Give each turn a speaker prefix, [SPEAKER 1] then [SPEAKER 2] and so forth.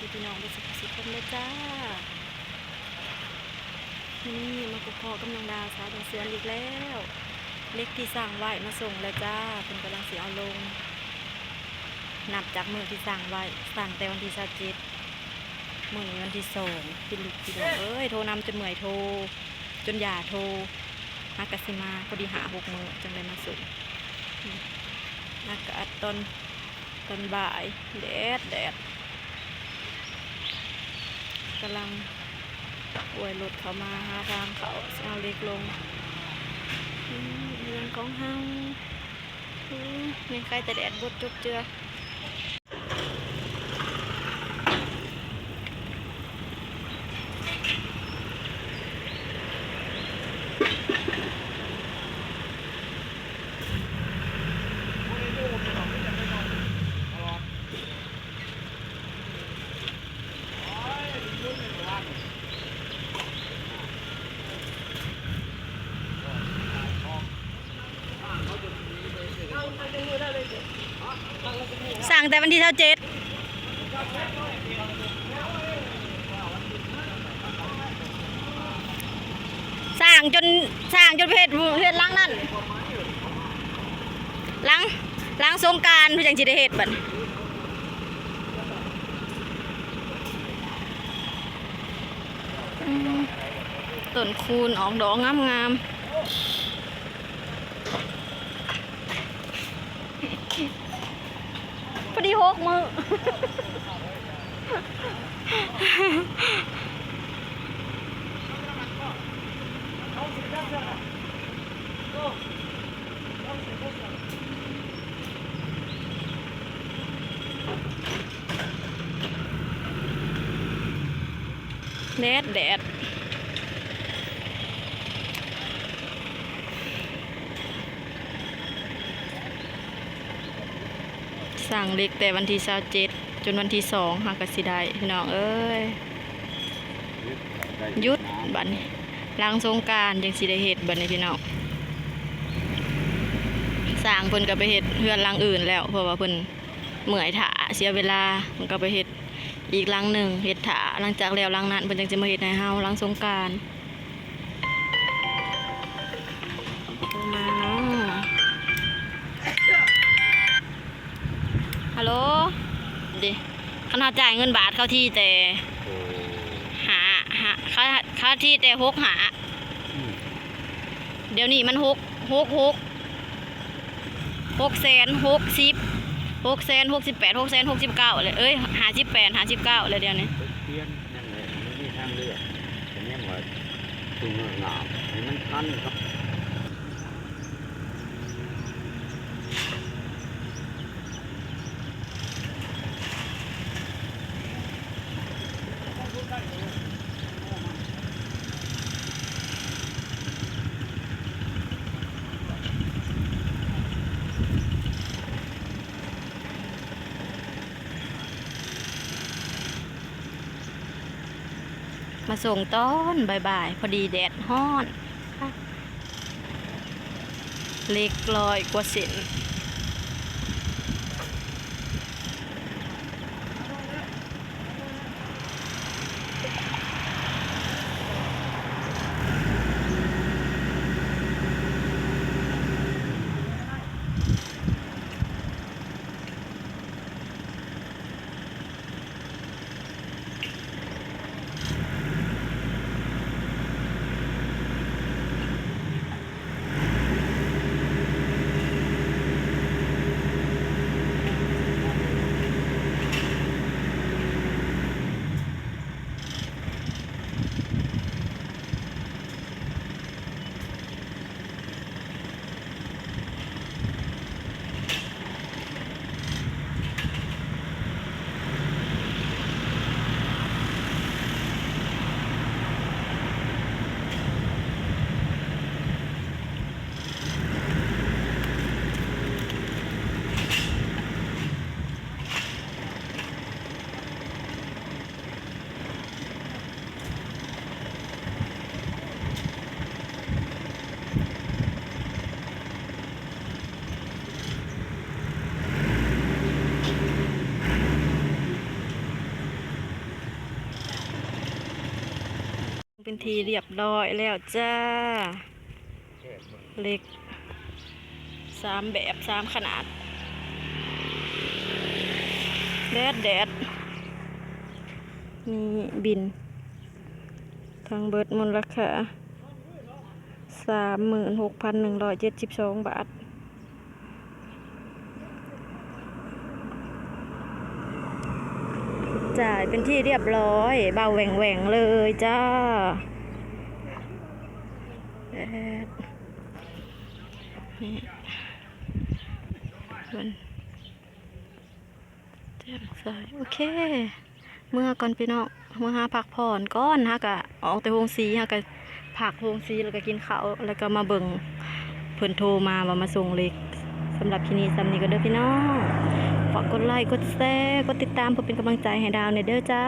[SPEAKER 1] ดีพี่น้องเป็นสุขสุขคนเลยจ้านี่มากุพอกำลังดาวสาวดงเสือนอีกแล้ว เล็กที่สั่งไว้มาส่งแล้วจ้าเป็นกำลังเสียเอาลง นับจากมือที่สั่งไว้สั่งแต่วันที่สิบเจ็ดมือนี้วันที่สองพี่ลูกพี่น้องเอ้ยโทรนำจนเหมื่อยโทร จนอย่าโทรมากสิมาพอดีหาหกมือจังเลยมาส่งอืมอากาศตอนตอนบ่ายแดดแดด กำลังอวยรถเขามาหาทางเขาสิเอาเล็กลงเรื่องของเฮาอืมยังใครแต่แดดบดจุบเจือ สั่งแต่วันที่เท่าเจ็ดสั่งจนสั่งจนเพจเพจล้างนั่นล้างล้างสงการเพื่อจังสิได้เฮ็ดบัดต้นคูณออกดอกงามงาม พอดีหกมือ แดดแดด สั่งเล็กแต่วันที่เจ็ดจนวันที่สองหากสิได้พี่น้องเอ้ยหยุดบัดนี้หล้างสงกรารยังสิได้เฮ็ดบัดนี้พี่น้องสั่งเพิ่นก็ไปเฮ็ดเฮือนหลังอื่นแล้วเพราะว่าเพิ่นเมื่อยถาเสียเวลาเพิ่นก็ไปเฮ็ดอีกหลังหนึ่งเฮ็ดถาหลังจากแล้วหลังนั้นเพิ่นจังจะมาเฮ็ดให้เฮาหลังสงกราร ดิขนาดจ่ายเงินบาทเข้าที่แต่หาหาค่าค่าที่แต่หกหา เดี๋ยวนี้มันหกหกหกหกแสนหกสิบหกแสนหกสิบแปดหกแสนหกสิบเก้าเลยเอ้ยหาสิบแปดหาสิบเก้าเลยเดี๋ยวนี้
[SPEAKER 2] เปลี่ยนนั่นแหละมันมีทางเลือกแต่เนี่ยว่าตูงงามให้มันทันครับ
[SPEAKER 1] มาส่งต้นบ่ายๆพอดีแดดฮ้อน เล็กลอยกว่าเส้น เป็นทีเรียบร้อยแล้วจ้า
[SPEAKER 2] เบิ่ง
[SPEAKER 1] เล็กสามแบบสามขนาด แดดแดดมีบิน ทางเบิดมูลค่าสามหมื่นหกพันหนึ่งร้อยเจ็ดสิบสองบาท จ่ายเป็นที่เรียบร้อย เบาแหว่งแหวงเลยจ้าแดดนี่มันแจ่มใสโอเค เมื่อก่อนพี่น้องเมื่อหาพักผ่อนก้อนฮะกะออกแต่โฮงสีฮะกะผักโฮงสีแล้วก็กินข้าวแล้วก็มาเบิ่งเพิ่นโทรมาว่ามาส่งเล็กสำหรับที่นี่สำนี้ก็เด้อพี่น้อง ฝากกดไลค์ กดแชร์ กดติดตามเพื่อเป็นกำลังใจให้ดาวในเด้อจ้า